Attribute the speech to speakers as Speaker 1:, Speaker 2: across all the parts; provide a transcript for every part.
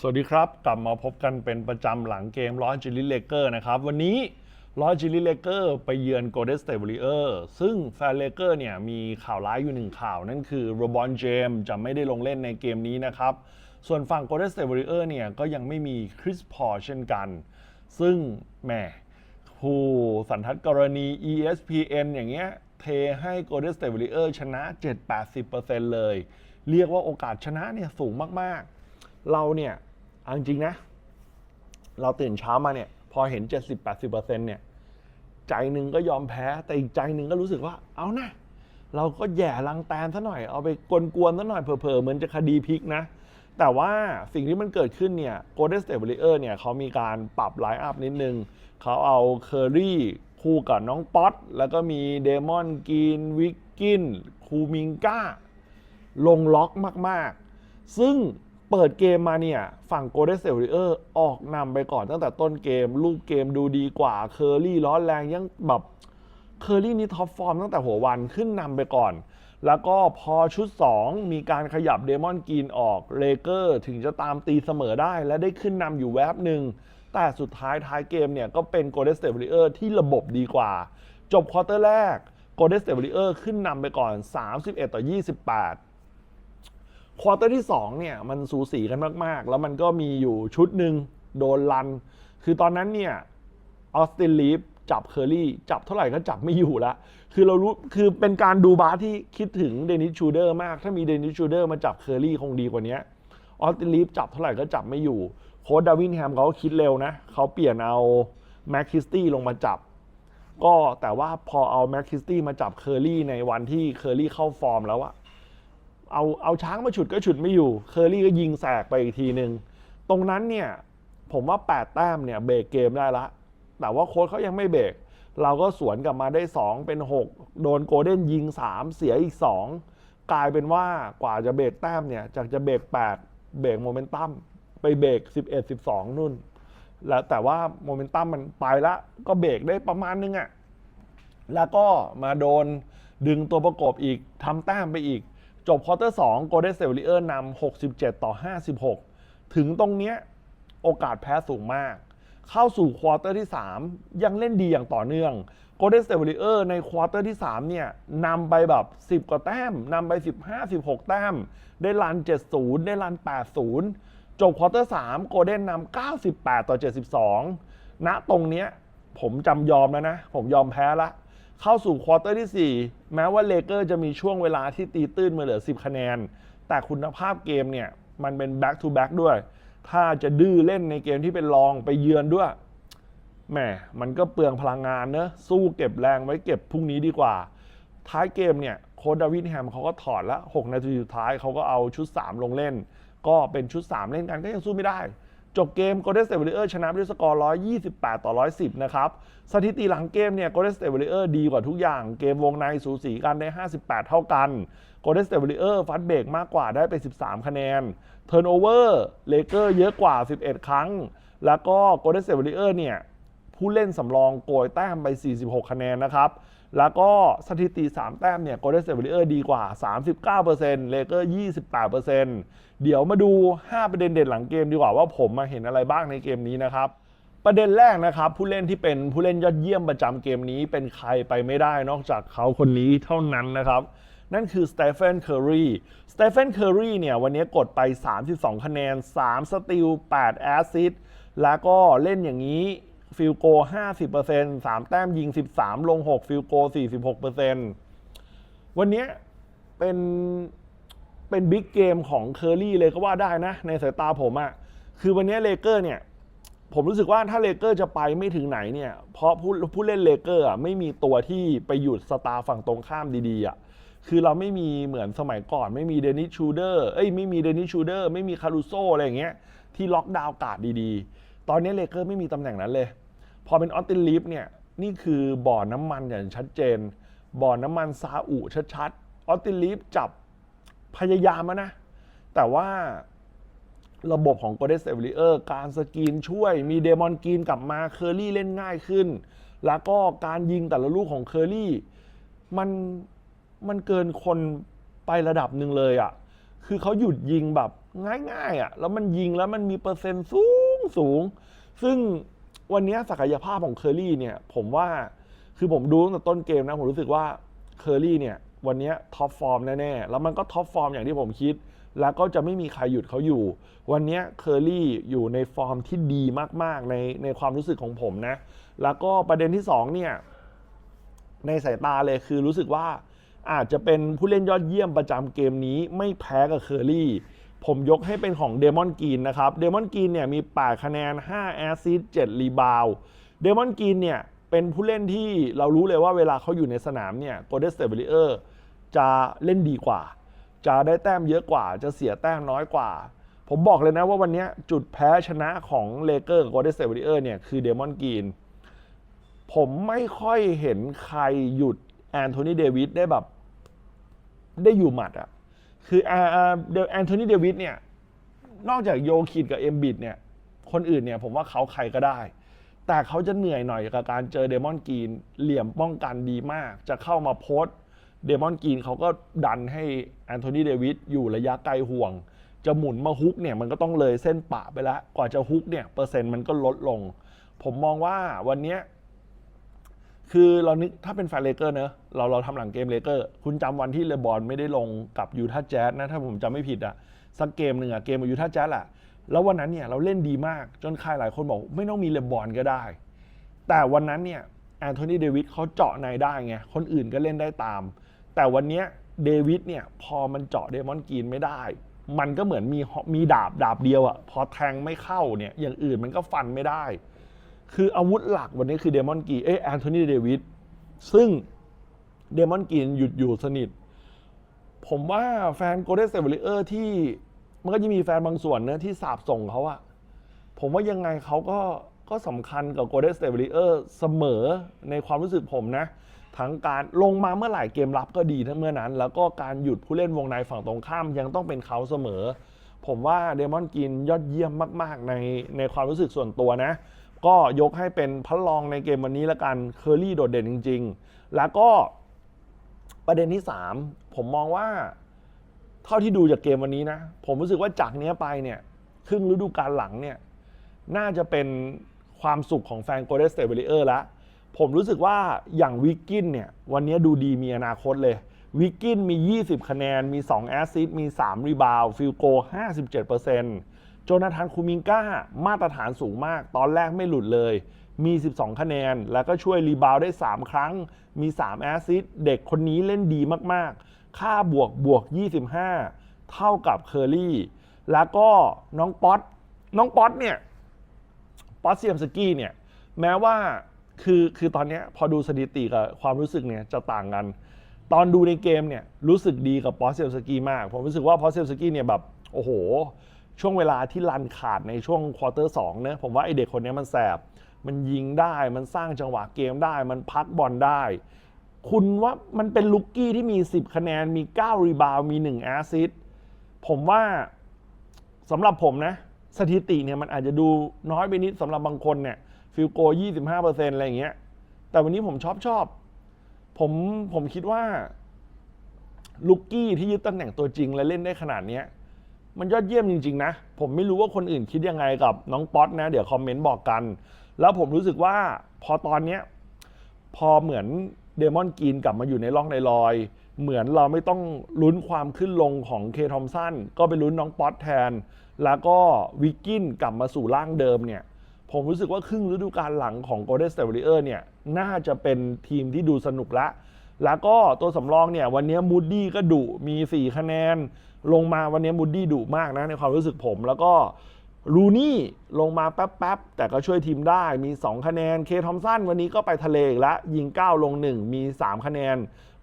Speaker 1: สวัสดีครับ กลับมาพบกันเป็นประจำหลังเกมร้อยจิลิเลเกอร์นะครับ วันนี้ร้อยจิลิเลเกอร์ไปเยือนโกลเด้นสเต e บริเออร์ซึ่งแฟนเลเกอร์เนี่ยมีข่าวร้ายอยู่หนึ่งข่าว นั่นคือโรบอนเจมจะไม่ได้ลงเล่นในเกมนี้นะครับ ส่วนฝั่งโกลเด้นสเต e บริเออร์เนี่ยก็ยังไม่มีคริสพอเช่นกัน ซึ่งแหมผู้สันทัดกรณี ESPN อย่างเงี้ยเทให้ Golden State Warriors ชนะ 7-80%เลย เรียกว่าโอกาสชนะเนี่ยสูงมากๆ เราเนี่ย เอาจริงนะ เราตื่นเช้ามาเนี่ย พอเห็น 70-80%เนี่ยใจหนึ่งก็ยอมแพ้แต่อีกใจหนึ่งก็รู้สึกว่าเอานะเราก็แย่ลังแตนซะหน่อยเอาไปกวนๆซะหน่อยเผลอๆเหมือนจะคดีพลิกนะ แต่ว่าสิ่งที่มันเกิดขึ้นเนี่ย Golden State Warriors เนี่ยเขามีการปรับไลน์อัพนิดนึงเขาเอาเคอรี่คู่กับน้องป๊อตแล้วก็มีเดมอนกีนวิกกินคูมิงก้าลงล็อกมากๆ ซึ่ง เปิดเกมมาเนี่ยฝั่ง Golden State Warriors ออกนำไปก่อนตั้งแต่ต้นเกมลูกเกมดูดีกว่าเคอร์รี่ร้อนแรงยังแบบเคอร์รี่นี่ท็อปฟอร์มตั้งแต่หัววันขึ้นนำไปก่อน แล้วก็พอชุด 2 มีการขยับเดมอนกรีนออกเลเกอร์ถึงจะตามตีเสมอได้ และได้ขึ้นนำอยู่แวบหนึ่ง แต่สุดท้ายท้ายเกมเนี่ยก็เป็น Golden State Warriors ที่ระบบดีกว่า จบควอเตอร์แรก Golden State Warriors ขึ้นนำไปก่อน 31 ต่อ 28 ควอเตอร์ที่2เนี่ยมันสูสีกันมากๆ แล้วมันก็มีอยู่ชุดหนึ่งโดนลัน คือตอนนั้นเนี่ยออสตินลีฟจับเคอรี่จับเท่าไหร่ก็จับไม่อยู่ละคือเรารู้คือเป็นการดูบาสที่คิดถึงเดนิสชูเดอร์มาก ถ้ามีเดนิสชูเดอร์มาจับเคอรี่คงดีกว่านี้ออสตินลีฟจับเท่าไหร่ก็จับไม่อยู่ โค้ดดาวินแฮมเขาก็คิดเร็วนะเขาเปลี่ยนเอาแม็กคิสตี้ลงมาจับ ก็แต่ว่าพอเอาแม็กคิสตี้มาจับเคอรี่ในวันที่เคอรี่เข้าฟอร์มแล้วอะ เอาเอาช้างมาฉุดก็ฉุดไม่อยู่ เคอรี่ก็ยิงแสกไปอีกทีหนึ่งตรงนั้นเนี่ยผมว่า 8 แต้มเนี่ยเบรกเกมได้ละ แต่ว่าโค้ชเขายังไม่เบรก เราก็สวนกลับมาได้ 2 เป็น 6 โดนโกลเด้นยิง 3 เสียอีก 2 กลายเป็นว่ากว่าจะเบรกแต้มเนี่ยจากจะเบรก 8 เบรกโมเมนตัมไปเบรก 11 12 นู่น แล้วแต่ว่าโมเมนตัมมันไปละก็เบรกได้ประมาณนึงอะแล้วก็มาโดนดึงตัวประกอบอีกทำแต้มไปอีก จบควอเตอร์2 Golden State Warriors นำ67 ต่อ 56 ถึงตรงเนี้ยโอกาสแพ้สูงมาก เข้าสู่ควอเตอร์ที่ 3 ยังเล่นดีอย่างต่อเนื่อง Golden State Warriors ในควอเตอร์ที่ 3 เนี่ยนำไปแบบ 10 กว่าแต้มนำไป 15 16 แต้ม ได้รัน 70 ได้รัน 80 จบควอเตอร์3 Golden นำ98 ต่อ 72 ณตรงเนี้ยผมจำยอมแล้วนะ ผมยอมแพ้ละ เข้าสู่ควอเตอร์ที่ 4 แม้ว่าเลเกอร์จะมีช่วงเวลาที่ตีตื้นมาเหลือ 10 คะแนน แต่คุณภาพเกมเนี่ยมันเป็น back to back ด้วย ถ้าจะดื้อเล่นในเกมที่เป็นรองไปเยือนด้วย แหม มันก็เปลืองพลังงานเนอะสู้เก็บแรงไว้เก็บพรุ่งนี้ดีกว่า ท้ายเกมเนี่ยโค้ดดาวิดแฮมเขาก็ถอดละ 6 นาทีสุดท้ายเขาก็เอาชุด 3 ลงเล่น ก็เป็นชุด 3 เล่นกันก็ยังสู้ไม่ได้ จบเกม Golden State Warriors ชนะด้วยสกอร์ 128 ต่อ 110 นะครับ สถิติหลังเกมเนี่ย Golden State Warriors ดีกว่าทุกอย่าง เกมวงในสูสีกันได้ 58 เท่ากัน Golden State Warriors ฟัดเบรกมากกว่าได้ไป 13 คะแนนเทิร์นโอเวอร์เลเกอร์เยอะกว่า 11 ครั้ง แล้วก็ Golden State Warriors เนี่ย ผู้เล่นสำรองโกยแต้มไป 46 คะแนนนะครับ แล้วก็สถิติ 3 แต้มเนี่ย Golden State Warriors ดีกว่า 39%เลเกอร์ 28%เดี๋ยวมาดู 5 ประเด็นเด่นหลังเกมดีกว่าว่าผมมาเห็นอะไรบ้างในเกมนี้นะครับประเด็นแรกนะครับผู้เล่นที่เป็นผู้เล่นยอดเยี่ยมประจำเกมนี้เป็นใครไปไม่ได้นอกจากเขาคนนี้เท่านั้นนะครับ นั่นคือสเตฟ e n นเคอรีสเตฟ e n นเคอรีเนี่ยวันนี้กดไป 32 คะแนน 3 สติล 8 แอสซิสต์แล้วก็เล่นอย่างนี้ ฟิลโก 50% 3 แต้มยิง 13 ลง 6 ฟิลโก 46%วันนี้เป็นเป็นบิ๊กเกมของเคอร์รี่เลยก็ว่าได้นะ ในสายตาผมอะ่ะคือวันนี้เลเกอร์เนี่ยผมรู้สึกว่าถ้าเลเกอร์จะไปไม่ถึงไหนเนี่ย เพราะผู้ผู้เล่นเลเกอร์อะไม่มีตัวที่ไปหยุดสตาร์ฝั่งตรงข้ามดีๆอะคือเราไม่มีเหมือนสมัยก่อน ไม่มีเดนิสชูเดอร์เอ้ยไม่มีเดนิสชูเดอร์ไม่มีคารูโซอะไรอย่างเงี้ยที่ล็อกดาวน์การ์ดดีๆ ตอนนี้เลเกอร์ไม่มีตำแหน่งนั้นเลย พอเป็นออสตินลีฟเนี่ยนี่คือบ่อน้ำมันอย่างชัดเจน บ่อน้ำมันซาอุชัดๆออสตินลีฟจับพยายามนะ แต่ว่าระบบของ Golden State Warriors การสกรีนช่วยมีเดมอนกรีนกลับมาเคอรี่เล่นง่ายขึ้น แล้วก็การยิงแต่ละลูกของเคอรี่มันมันเกินคนไประดับหนึ่งเลยอะ่ะ คือเขาหยุดยิงแบบง่ายๆอะ่ะ แล้วมันยิงแล้วมันมีเปอร์เซ็นต์สูงสูง ซึ่ง วันนี้ศักยภาพของเคอรี่เนี่ย ผมว่าคือผมดูตั้งแต่ต้นเกมนะ ผมรู้สึกว่าเคอรี่เนี่ย วันนี้ท็อปฟอร์มแน่ๆ แล้วมันก็ท็อปฟอร์มอย่างที่ผมคิด แล้วก็จะไม่มีใครหยุดเขาอยู่ วันนี้เคอรี่อยู่ในฟอร์มที่ดีมากๆในในความรู้สึกของผมนะ แล้วก็ประเด็นที่สองเนี่ยในสายตาเลยคือรู้สึกว่าอาจจะเป็นผู้เล่นยอดเยี่ยมประจำเกมนี้ไม่แพ้กับเคอรี่ ผมยกให้เป็นของเดมอนกีนนะครับเดมอนกีนเนี่ยมี 8 คะแนน 5 แอซิสต์7รีบาวเดมอนกีนเนี่ยเป็นผู้เล่นที่เรารู้เลยว่าเวลาเขาอยู่ในสนามเนี่ยโกลเด้นสเตเบลิเออร์จะเล่นดีกว่า จะได้แต้มเยอะกว่า จะเสียแต้มน้อยกว่า ผมบอกเลยนะว่าวันนี้จุดแพ้ชนะของเลเกอร์กับโกลเด้นสเตเบลิเออร์เนี่ยคือเดมอนกีนผมไม่ค่อยเห็นใครหยุดแอนโทนีเดวิดได้แบบ ได้อยู่หมัดอะ คือแอนโทนีเดวิดเนี่ย นอกจากโยคิดกับเอ็มบิดเนี่ย คนอื่นเนี่ยผมว่าเขาใครก็ได้ แต่เขาจะเหนื่อยหน่อยกับการเจอเดมอนกรีน เหลี่ยมป้องกันดีมาก จะเข้ามาโพสเดมอนกรีนเขาก็ดันให้แอนโทนีเดวิดอยู่ระยะไกลห่วง จะหมุนมาฮุกเนี่ยมันก็ต้องเลยเส้นปะไปแล้ว กว่าจะฮุกเนี่ยเปอร์เซ็นต์มันก็ลดลง ผมมองว่าวันนี้ คือเรานึกถ้าเป็นแฟนเลเกอร์เนอะเราเราทำหลังเกมเลเกอร์ คุณจำวันที่เลบอนไม่ได้ลงกับยูทาห์แจ๊สนะ ถ้าผมจำไม่ผิดอะสักเกมหนึ่งอะเกมกับยูทาห์แจ๊สอะแล้ววันนั้นเนี่ยเราเล่นดีมากจนใครหลายคนบอกไม่ต้องมีเลบอนก็ได้ แต่วันนั้นเนี่ยแอนโทนีเดวิดเขาเจาะในได้ไงคนอื่นก็เล่นได้ตาม แต่วันเนี้ยเดวิดเนี่ยพอมันเจาะเดมอนกรีนไม่ได้ มันก็เหมือนมีมีดาบดาบเดียวอะพอแทงไม่เข้าเนี่ยอย่างอื่นมันก็ฟันไม่ได้ คืออาวุธหลักวันนี้คือเดมอนกีเอแอนโทนีเดวิดซึ่งเดมอนกีหยุดอยู่สนิท ผมว่าแฟนโกลเด้นเซเวอร์ที่มันก็จะมีแฟนบางส่วนนะที่สาบส่งเขาอะผมว่ายังไงเขาก็ก็สำคัญกับโกลเด้นสเตเบลิเออร์เสมอในความรู้สึกผมนะ ทั้งการลงมาเมื่อไหร่เกมรับก็ดีทั้งเมื่อนั้น แล้วก็การหยุดผู้เล่นวงในฝั่งตรงข้ามยังต้องเป็นเขาเสมอ ผมว่าเดมอนกินยอดเยี่ยมมาก ๆ ในในความรู้สึกส่วนตัวนะ ก็ยกให้เป็นพระรองในเกมวันนี้ละกันเคอรี่โดดเด่นจริง ๆ แล้วก็ประเด็นที่ 3 ผมมองว่า เท่าที่ดูจากเกมวันนี้นะ ผมรู้สึกว่าจากเนี้ยไปเนี่ยครึ่งฤดูกาลหลังเนี่ยน่าจะเป็นความสุขของแฟนโกลเด้นสเต b เบ i เออร์ล้วผมรู้สึกว่าอย่างวิกกินเนี่ยวันนี้ดูดีมีอนาคตเลยวิกกินมี 20 คะแนน มี 2 แอสซิสต์มี 3 รีบาวฟิลโก 57% โจนาธานคูมิงก้ามาตรฐานสูงมาก ตอนแรกไม่หลุดเลย มี 12 คะแนน แล้วก็ช่วยรีบาวได้ 3 ครั้ง มี 3 แอสซิสเด็กคนนี้เล่นดีมากๆ ค่าบวกบวก 25 เท่ากับเคอรี่ แล้วก็น้องป๊อตน้องป๊อตเนี่ย ป๊อตเซียมสกี้เนี่ย แม้ว่าคือคือตอนนี้พอดูสถิติกับความรู้สึกเนี่ยจะต่างกัน ตอนดูในเกมเนี่ยรู้สึกดีกับป๊อตเซียมสกี้มาก ผมรู้สึกว่าป๊อตเซียมสกี้เนี่ยแบบโอ้โห ช่วงเวลาที่รันขาดในช่วงควอเตอร์สองเนี่ยผมว่าไอเด็กคนนี้มันแสบ มันยิงได้ มันสร้างจังหวะเกมได้ มันพักบอลได้ คุณว่ามันเป็นลุกกี้ที่มี 10 คะแนน มี 9 รีบาวมี 1 แอสซิสต์ผมว่าสำหรับผมนะ สถิติเนี่ยมันอาจจะดูน้อยไปนิดสำหรับบางคนเนี่ยฟิลโก 25%อะไรอย่างเงี้ย แต่วันนี้ผมชอบชอบ ผมผมคิดว่าลูกกี้ที่ยึดตำแหน่งตัวจริงและเล่นได้ขนาดเนี้ย มันยอดเยี่ยมจริง ๆ นะ ผมไม่รู้ว่าคนอื่นคิดยังไงกับน้องป๊อตนะ เดี๋ยวคอมเมนต์บอกกัน แล้วผมรู้สึกว่าพอตอนเนี้ยพอเหมือนเดมอนกรีนกลับมาอยู่ในร่องในรอย เหมือนเราไม่ต้องลุ้นความขึ้นลงของเคทอมสันก็ไปลุ้นน้องป๊อตแทน แล้วก็วิกกินกลับมาสู่ร่างเดิมเนี่ยผมรู้สึกว่าครึ่งฤดูกาลหลังของ Golden State Warriors เนี่ยน่าจะเป็นทีมที่ดูสนุกละ แล้วก็ตัวสำรองเนี่ยวันนี้มูดดี้ก็ดุมี 4 คะแนน ลงมาวันนี้มูดดี้ดุมากนะในความรู้สึกผม แล้วก็ลูนี่ลงมาแป๊บๆ แต่ก็ช่วยทีมได้มี 2 คะแนน เคทอมสันวันนี้ก็ไปทะเลกแล้วยิง 9 ลง 1 มี 3 คะแนน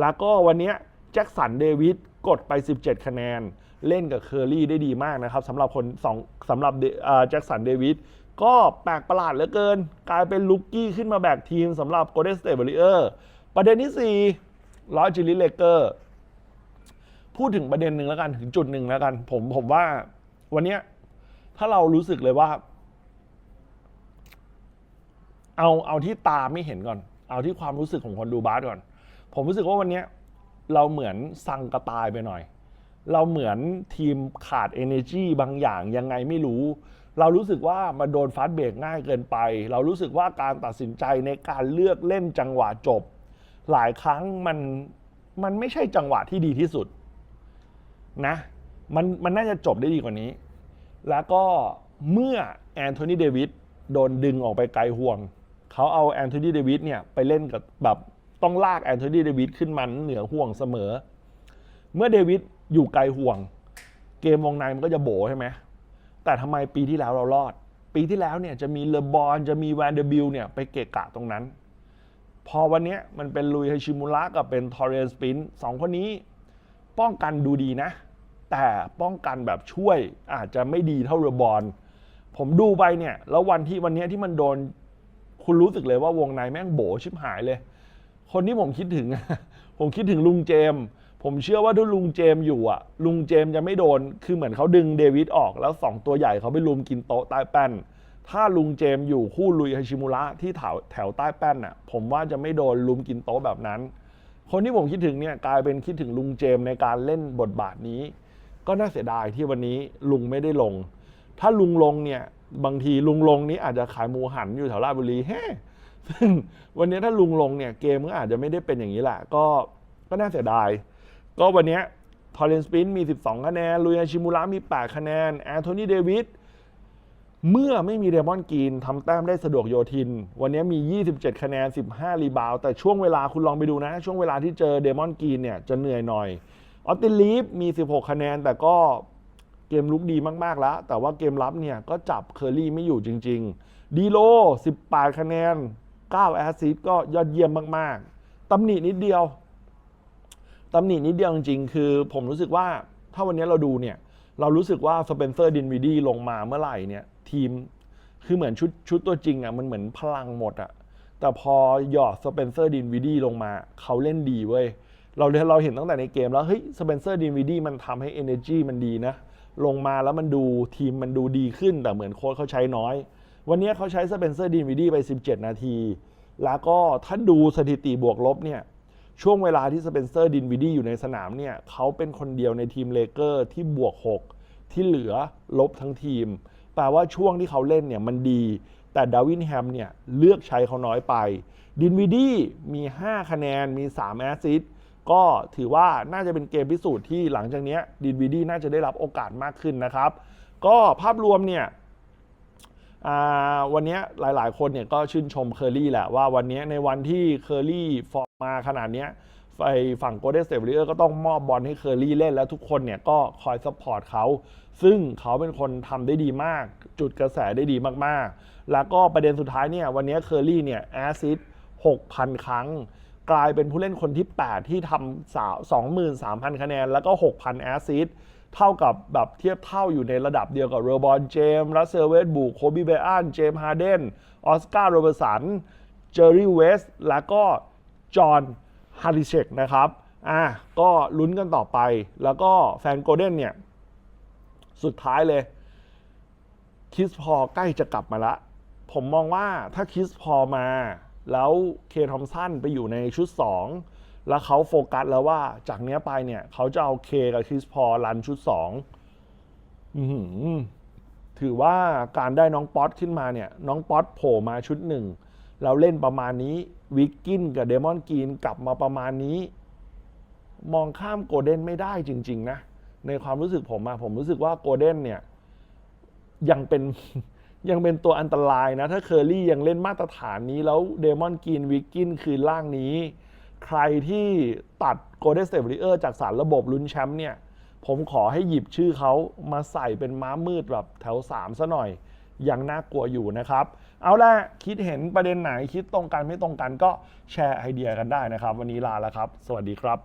Speaker 1: แล้วก็วันนี้แจ็คสันเดวิดกดไป 17 คะแนน เล่นกับเคอรี่ได้ดีมากนะครับสำหรับคนสองสำหรับแจ็คสันเดวิดก็แปลกประหลาดเหลือเกิน กลายเป็นลุกกี้ขึ้นมาแบกทีมสำหรับ Golden State Warriors ประเด็นที่4ลอจิลิเลเกอร์พูดถึงประเด็นหนึ่งแล้วกันถึงจุดหนึ่งแล้วกัน ผมผมว่า วันเนี้ยถ้าเรารู้สึกเลยว่า เอาเอาที่ตาไม่เห็นก่อน เอาที่ความรู้สึกของคนดูบาสก่อน ผมรู้สึกว่าวันเนี้ยเราเหมือนสั่งกระตายไปหน่อย เราเหมือนทีมขาด energy บางอย่างยังไงไม่รู้ เรารู้สึกว่ามาโดนฟาสเบรกง่ายเกินไป เรารู้สึกว่าการตัดสินใจในการเลือกเล่นจังหวะจบ หลายครั้งมันมันไม่ใช่จังหวะที่ดีที่สุดนะมันมันน่าจะจบได้ดีกว่านี้ แล้วก็เมื่อแอนโทนีเดวิดโดนดึงออกไปไกลห่วง เขาเอาแอนโทนีเดวิดเนี่ยไปเล่นกับแบบต้องลากแอนโทนีเดวิดขึ้นมาเหนือห่วงเสมอ เมื่อเดวิดอยู่ไกลห่วง เกมวงในมันก็จะโบใช่ไหมแต่ทำไมปีที่แล้วเรารอด ปีที่แล้วเนี่ยจะมีเลบอนจะมีแวนเดอร์บิลเนี่ยไปเกะกะตรงนั้น พอวันนี้มันเป็นลุยฮชิมุระกับเป็นทอร์เรนสปินสองคนนี้ ป้องกันดูดีนะ แต่ป้องกันแบบช่วยอาจจะไม่ดีเท่าเรือบอลผมดูไปเนี่ย แล้ววันที่วันนี้ที่มันโดน คุณรู้สึกเลยว่าวงในแม่งโบชิบหายเลย คนที่ผมคิดถึง ผมคิดถึงลุงเจม ผมเชื่อว่าถ้าลุงเจมอยู่อะ ลุงเจมจะไม่โดน คือเหมือนเขาดึงเดวิดออกแล้วสองตัวใหญ่เขาไปลุมกินโต๊ะใต้แป้น ถ้าลุงเจมอยู่คู่ลุยฮาชิมุระที่แถวแถวใต้แป้นอะผมว่าจะไม่โดนลุมกินโต๊ะแบบนั้น คนที่ผมคิดถึงเนี่ยกลายเป็นคิดถึงลุงเจมในการเล่นบทบาทนี้ ก็น่าเสียดายที่วันนี้ลุงไม่ได้ลง ถ้าลุงลงเนี่ยบางทีลุงลงนี้อาจจะขายหมูหันอยู่แถวราชบุรีแฮ่ซึ่งวันนี้ถ้าลุงลงเนี่ยเกมก็อาจจะไม่ได้เป็นอย่างนี้แหละก็ก็น่าเสียดาย ก็วันนี้ทอร์เรนสปินมี 12 คะแนนลุยอาชิมูระมี 8 คะแนนแอนโทนีเดวิด เมื่อไม่มีเดมอนกรีนทำแต้มได้สะดวกโยทิน วันนี้มี 27 คะแนน 15 รีบาว แต่ช่วงเวลาคุณลองไปดูนะ ช่วงเวลาที่เจอเดมอนกรีนเนี่ยจะเหนื่อยหน่อยออตติลีฟมี 16 คะแนน แต่ก็เกมลุกดีมาก ๆ แล้ว แต่ว่าเกมรับเนี่ยก็จับเคอรี่ไม่อยู่จริง ๆ ดีโล 18 คะแนน 9 แอสซิสก็ยอดเยี่ยมมาก ๆ ตำหนินิดเดียว ตำหนินิดเดียวจริง ๆ คือผมรู้สึกว่าถ้าวันนี้เราดูเนี่ยเรารู้สึกว่าสเปนเซอร์ดินวีดีลงมาเมื่อไหร่เนี่ย ทีม คือเหมือนชุดชุดตัวจริงอะมันเหมือนพลังหมดอะแต่พอหยอดสเปนเซอร์ดินวีดีลงมา เขาเล่นดีเว้ยเราเราเห็นตั้งแต่ในเกมแล้วเฮ้ยสเปนเซอร์ดินวีดีมันทำให้ Energy มันดีนะ ลงมาแล้วมันดูทีมมันดูดีขึ้น แต่เหมือนโค้ชเขาใช้น้อย วันนี้เขาใช้สเปนเซอร์ดินวีดีไป 17 นาที แล้วก็ถ้าดูสถิติบวกลบเนี่ยช่วงเวลาที่สเปนเซอร์ดินวิดีอยู่ในสนามเนี่ยเขาเป็นคนเดียวในทีมเลเกอร์ที่บวก 6 ที่เหลือลบทั้งทีม แปลว่าช่วงที่เขาเล่นเนี่ยมันดี แต่ดาวินแฮมเนี่ยเลือกใช้เขาน้อยไป ดินวิดีมี 5 คะแนนมี 3 แอสซิสต์ก็ถือว่าน่าจะเป็นเกมพิสูจน์ที่หลังจากนี้ดินวิดีน่าจะได้รับโอกาสมากขึ้นนะครับ ก็ภาพรวมเนี่ยวันนี้หลาย ๆ คนเนี่ยก็ชื่นชมเคอรี่แหละว่าวันนี้ในวันที่เคอรี่ฟอร์มมาขนาดเนี้ย ไฟฝั่งโกลเด้นสเต t เ a อร์ก็ต้องมอบบอลให้เคอรี่เล่น แล้วทุกคนเนี่ยก็คอยซัพพอร์ตเขา ซึ่งเขาเป็นคนทำได้ดีมาก จุดกระแสได้ดีมากๆ แล้วก็ประเด็นสุดท้ายเนี่ยวันนี้เคอรี่เนี่ยแอสซิส6,000 ครั้ง กลายเป็นผู้เล่นคนที่ 8 ที่ทำ23,000 คะแนน แล้วก็ 6,000 แอสซิสต์เท่ากับแบบเทียบเท่าอยู่ในระดับเดียวกับเรบอนเจมส์รัสเซลเวสบูโคบีเบอันเจมส์ฮาร์เดนออสการ์โรเบร์สันเจอร์รี่เวสแล้วก็จอห์น ฮาริเชกนะครับอะก็ลุ้นกันต่อไป แล้วก็แฟนโกลเด้นเนี่ย สุดท้ายเลย คิสพอใกล้จะกลับมาละ ผมมองว่าถ้าคิสพอมา แล้วเคทอมสันไปอยู่ในชุด 2 แล้วเขาโฟกัสแล้วว่าจากเนี้ยไปเนี่ย เขาจะเอาเคกับคิสพอรันชุด2อื้อหือถือว่าการได้น้องป๊อตขึ้นมาเนี่ย น้องป๊อตโผล่มาชุดหนึ่งแล้วเล่นประมาณนี้ วิกกินกับเดมอนกีนกลับมาประมาณนี้ มองข้ามโกลเด้นไม่ได้จริง ๆ นะ ในความรู้สึกผมอะผมรู้สึกว่าโกลเด้นเนี่ย ยังเป็นยังเป็นตัวอันตรายนะ ถ้าเคอรี่ยังเล่นมาตรฐานนี้ แล้วเดมอนกินวิกกินคืนล่างนี้ ใครที่ตัดโกลเด้นสเต t เ a อร์จากสารระบบลุ้นแชมป์เนี่ย ผมขอให้หยิบชื่อเขามาใส่เป็นม้ามืดแบบแถว 3 ซะหน่อย ยังน่ากลัวอยู่นะครับ เอาละคิดเห็นประเด็นไหนคิดตรงกันไม่ตรงกันก็แชร์ไอเดียกันได้นะครับ วันนี้ลาแล้วครับ สวัสดีครับ